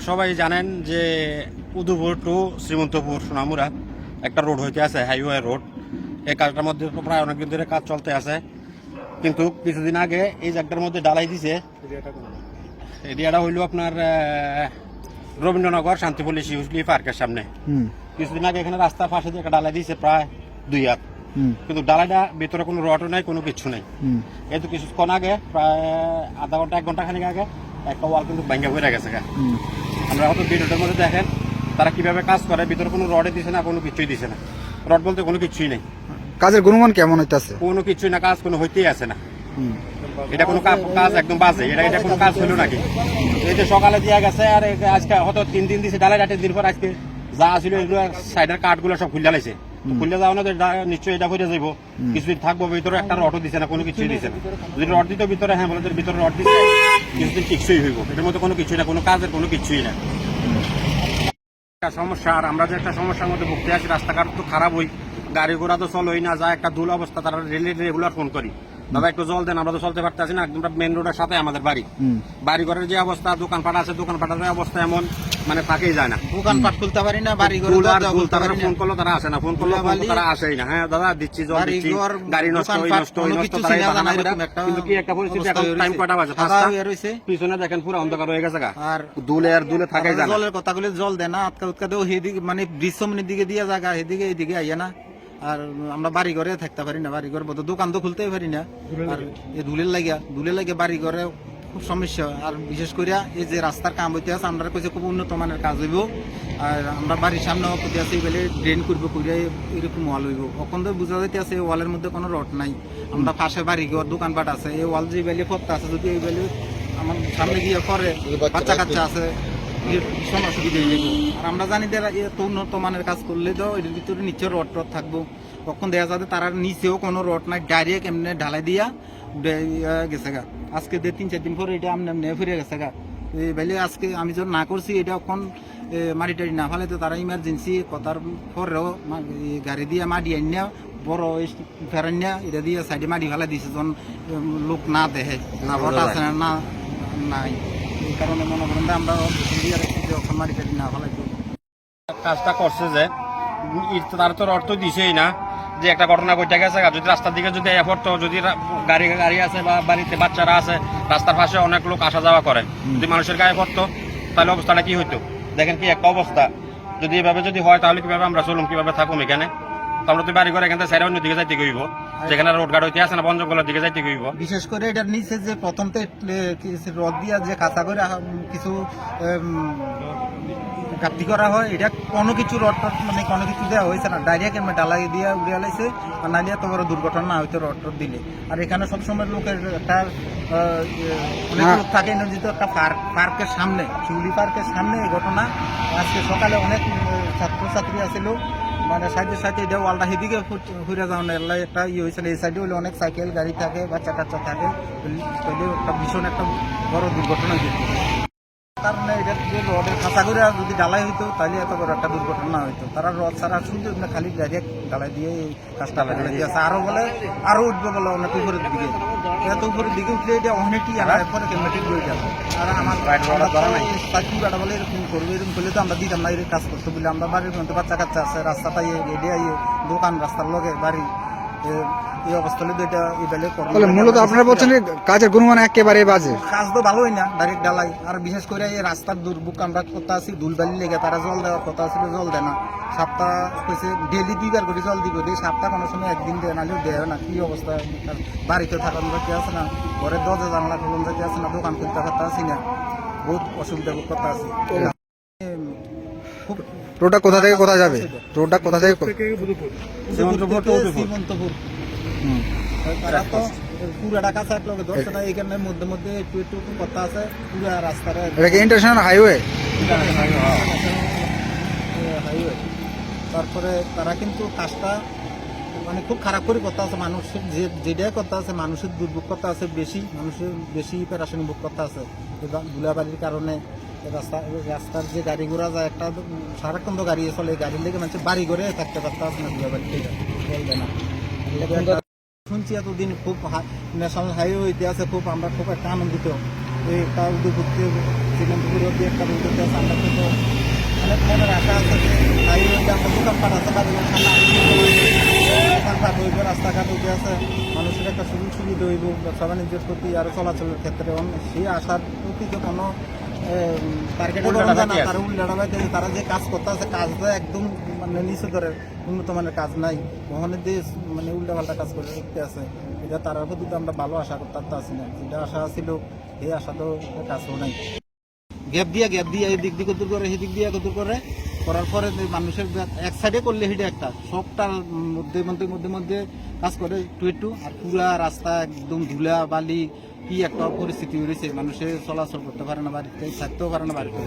সবাই জানেন যে উদুপুর টু শ্রীমন্তপুর সোনামুরা একটা রোড হইতে আছে হাইওয়ে রোড। এই কাজটার মধ্যে তো প্রায় অনেকদিন ধরে কাজ চলতে আছে। কিন্তু কিছুদিন আগে এই জায়গাটার মধ্যে ডালাই দিছে। এরিয়াটা হইল আপনার রবীন্দ্রনগর শান্তিপল্লী শিউসলি পার্কের সামনে। কিছুদিন আগে এখানে রাস্তার পাশে দিয়ে একটা ডালাই দিয়েছে প্রায় দুই হাত। কিন্তু ডালাইটা ভিতরে কোনো রডও নাই কোনো কিছু নেই। এই তো কিছুক্ষণ আগে প্রায় আধা ঘণ্টা এক ঘণ্টা খানিক আগে একটা ওয়াল কিন্তু ভেঙে হয়ে গেছে। আমরা হয়তো ভিডিওটার মধ্যে দেখেন তারা কীভাবে কাজ করে ভিতরে কোনো রডে দিছে না কোনো কিছুই দিছে না। রড বলতে কোনো কিছুই নেই। কাজের গুণমান কেমন হইতাছে? কোনো কিছুই না কাজ কোনো হইতেই আছে না। এটা কোনো কাজ একদম বাজে এটা এটা কোনো কাজ হলো নাকি? এই যে সকালে দিয়া গেছে আর আজকে হয়তো তিন দিন দিছে ডালাই ডাটে দিন পর আজকে যা ছিল এগুলো সাইডের কাঠগুলো সব খুলে লাইছে। খুলে যাও না তো নিশ্চয়ই এটা হয়ে যাইব। কিছুদিন থাকব ভিতরে একটা রডও দিছে না কোনো কিছুই দিছে না। যদি রড দিত ভিতরে হ্যাঁ বলে ভিতরে রড দিছে কিছুদিন টিকসই হইব। এটার মধ্যে কোনো কিছুই না কোনো কাজের কোনো কিছুই না। একটা সমস্যা আর আমরা যে একটা সমস্যার মধ্যে ভুগতে আছি রাস্তাঘাট তো খারাপ হই গাড়ি ঘোড়া তো চলোই না যা একটা দুল অবস্থা তারা রেলে রেগুলার ফোন করি। দাদা একটু জল দেন আমরা তো চলতে পারতেছি না একদম মেন রোডের সাথে আমাদের বাড়ি। বাড়ি ঘরের যে অবস্থা দোকানপাট আছে দোকানপাটের অবস্থা এমন। মানে থাকেই যায় না। দোকানপাট খুলতে পারি না বাড়ি ঘর তারা পারি ফোন করল তারা আসে না। ফোন করল তারা আসেই না। হ্যাঁ দাদা দিচ্ছি জল দিচ্ছি। গাড়ি নষ্ট দোকানপাট, নষ্ট। একটা কিন্তু কি একটা পরিস্থিতি এখন টাইম কটা বাজে পাঁচটা। পিছনে দেখেন পুরো অন্ধকার হয়ে গেছে গা। আর দুলে আর দুলে থাকাই যায় জলের জল দেয় না আটকা উৎকা দেও সেদিকে মানে বৃষ্মনির দিকে দিয়ে জায়গা সেদিকে এইদিকে আইয়া না। আর আমরা বাড়ি ঘরে থাকতে পারি না বাড়ি ঘর দোকান তো খুলতেই পারি না। আর ধুলের লাগিয়া ধুলের লাগে বাড়ি ঘরে খুব সমস্যা। আর বিশেষ করে এই যে রাস্তার কাম হইতে আছে আমরা কইছে খুব উন্নত মানের কাজ হইব। আর আমরা বাড়ির সামনে করতে আছে বলে ড্রেন করব করে এরকম ওয়াল হইব। কখন তো বোঝা যাইতে আছে এই ওয়ালের মধ্যে কোনো রড নাই। আমরা পাশে বাড়ি ঘর দোকানপাট আছে। এই ওয়াল যে বেলে করতে আছে যদি এই বেলে আমার সামনে গিয়ে করে বাচ্চা কাচ্চা আছে ভীষণ অসুবিধা হয়ে যাবে আর আমরা জানি যে এত উন্নত মানের কাজ করলে তো এর ভিতরে নিচে রড টড থাকব। কখন দেখা যাবে তারা নিচেও কোনো রড নাই ডাইরেক্ট এমনি ঢালাই দিয়া গেছে গা। আজকে দে, তিন, চার দিন পরে এটা আমনে এমনি ফিরে গেছে গা। এই বেলে আজকে আমি যখন না করছি, এটা এখন মাটি টাড়ি না ফেলে তো তারা ইমার্জেন্সি কথার পরেও গাড়ি দিয়ে মাটি আনিয়া বড় ফেরানিয়া এটা দিয়ে সাইডে মাটি ফেলা দিছে, যখন লোক না দেখে, না ভোট আছে না নাই। এই কারণে মনে করেন আমরা ওখান মাটি টাটি না ফেলাই কাজটা করছে যে তার তো অর্থ দিছেই না। যে একটা ঘটনা ঘটে গেছে যদি রাস্তার দিকে যদি এফোর্ট তো যদি গাড়ি গাড়ি আছে বা বাড়িতে বাচ্চারা আছে রাস্তার পাশে অনেক লোক আসা যাওয়া করে। যদি মানুষের গায়ে পড়তো তাহলে অবস্থাটা কি হইতো? দেখেন কি একটা অবস্থা। যদি এভাবে যদি হয় তাহলে কীভাবে আমরা চলুম কীভাবে থাকুম এখানে? আমরা তো বাড়ি করে এখান থেকে সাইড অন্য দিকে যাইতে গইব যেখানে রোড গাড়ি হইতে আছে না বন জঙ্গলের দিকে যাইতে গইব বিশেষ করে এটার নিচে যে প্রথম তো রদ দিয়া যে কাঁচা করে কিছু ঘাটতি করা হয় এটা কোনো কিছু রড টড মানে কোনো কিছু দেওয়া হয়েছে না। ডাইরেক্ট এমনি ডালাই দিয়ে উড়ে লাইছে আর নাইলে এত বড় দুর্ঘটনা না হয়তো রড টড দিলে। আর এখানে সবসময় লোকের একটা অনেক হ্যাঁ। লোক থাকে এনার্জিত একটা পার্ক পার্কের সামনে শিউলি পার্কের সামনে এই ঘটনা। আজকে সকালে অনেক ছাত্রছাত্রী আছিল মানে সাইডে সাইডে এটা ওয়ালটা সেদিকে ঘুরে যাওয়া না এলাই একটা ইয়ে হয়েছিল এই সাইডে হলে অনেক সাইকেল গাড়ি থাকে বাচ্চা কাচ্চা থাকে তাহলে একটা ভীষণ একটা বড় দুর্ঘটনা হয়েছে কারণে এটা যে রডের খাঁচা করে যদি ডালাই হইতো তাহলে এত বড় একটা দুর্ঘটনা হইতো। তারা রড ছাড়া সুন্দর না খালি ডাইরেক্ট ডালাই দিয়ে কাজটা লাগিয়ে দিয়েছে আরও বলে আরও উঠবে বলে অনেক উপরের দিকে। এত উপরের দিকে উঠলে এটা অনেকটি আর এরপরে কেমেটিক হয়ে যাবে? আর আমার সাইকেল গাড়া বলে এরকম করবে এরকম করলে তো আমরা দিতাম না এর কাজ করতে বলে। আমরা বাড়ির মধ্যে বাচ্চা কাচ্চা আছে রাস্তাটা রেডি আইয়ে দোকান রাস্তার লগে বাড়ি। এই অবস্থা হলে এটা এবেলে তাহলে মূলত আপনারা বলছেন যে কাজের গুণমান একেবারে বাজে। কাজ তো ভালোই না ডাইরেক্ট ডালাই আর বিশেষ করে এই রাস্তার দুর্ভোগ আমরা কথা আছি ধুলবালি লেগে তারা জল দেওয়ার কথা ছিল জল দেয় না। সপ্তাহ কইছে ডেলি দুইবার করে জল দিব এই সপ্তাহ কোনো সময় একদিন দেয় নাহলেও দেয় না। কি অবস্থা? বাড়িতে থাকার যাতে আছে না ঘরের দরজা জানলা খুলন যাতে আছে না দোকান খুলতে পারতে আছি না। বহুত অসুবিধা করতে আছি। রোডটা কোথা থেকে কোথায় যাবে? রোডটা কোথা থেকে কো- সীমান্তপুর to উদয়পুর। সীমান্তপুর হুম। তারা তো পুরা ঢাকা সাইড লোকে ধরছে না এইখানে মধ্যে মধ্যে একটু একটু কথা আছে পুরা রাস্তার এটা কি ইন্টারন্যাশনাল হাইওয়ে হাইওয়ে তারপরে তারা কিন্তু কাজটা মানে খুব খারাপ করে করতে আছে মানুষের যে যেটাই করতে আছে মানুষের দুর্ভোগ করতে আছে বেশি মানুষের বেশি প্যারাশনি ভোগ করতে আছে। ধুলাবালির কারণে রাস্তা, রাস্তার যে গাড়ি ঘোড়া যায়, একটা সারাক্ষণ তো গাড়ি চলে, গাড়ির লেগে মানুষ বাড়ি ঘরে থাকতে পারতে না ধুলাবালি থেকে চলবে না। শুনছি এতদিন খুব ন্যাশনাল হাইওয়ে হইতে আছে, খুব আমরা খুব একটা আনন্দিত। এই একটা উদ্যোগ করতে শ্রীমন্তপুর অব্দি একটা উদ্যোগ আছে, আমরা কিন্তু অনেক মনের আশা আছে যে হাইওয়ে আমরা আছে দোকানপাট হইবে রাস্তাঘাট হইবে আছে, মানুষের একটা সুযোগ সুবিধা হইব ব্যবসা বাণিজ্যের প্রতি আর চলাচলের ক্ষেত্রে। সেই আশার প্রতি তো কোনো টার্গেটে উল্টাটা বলা না বাকি আছে। তারা উল্টাটা বাকি তারা যে কাজ করতে আছে কাজটা একদম মানে নিচু ধরে উন্নত মানের কাজ নাই। ওখানে যে মানে উল্টা পাল্টা কাজ করে করতে আছে এটা তার প্রতি তো আমরা ভালো আশা করতে আসি না। যেটা আশা ছিল এই আশা তো কাজও নাই। গ্যাপ দিয়া গ্যাপ দিয়া এই দিক দিয়ে কত করে সেই দিক দিয়ে কত করে? করার পরে মানুষের এক সাইডে করলে হিটে একটা। সবটার মধ্যে মধ্যে মধ্যে মধ্যে কাজ করে একটু একটু। আর পুরা রাস্তা একদম ধুলা, বালি, কি একটা পরিস্থিতি রয়েছে মানুষের চলাচল করতে পারে না, বাড়িতে থাকতেও পারে না, বাড়িতে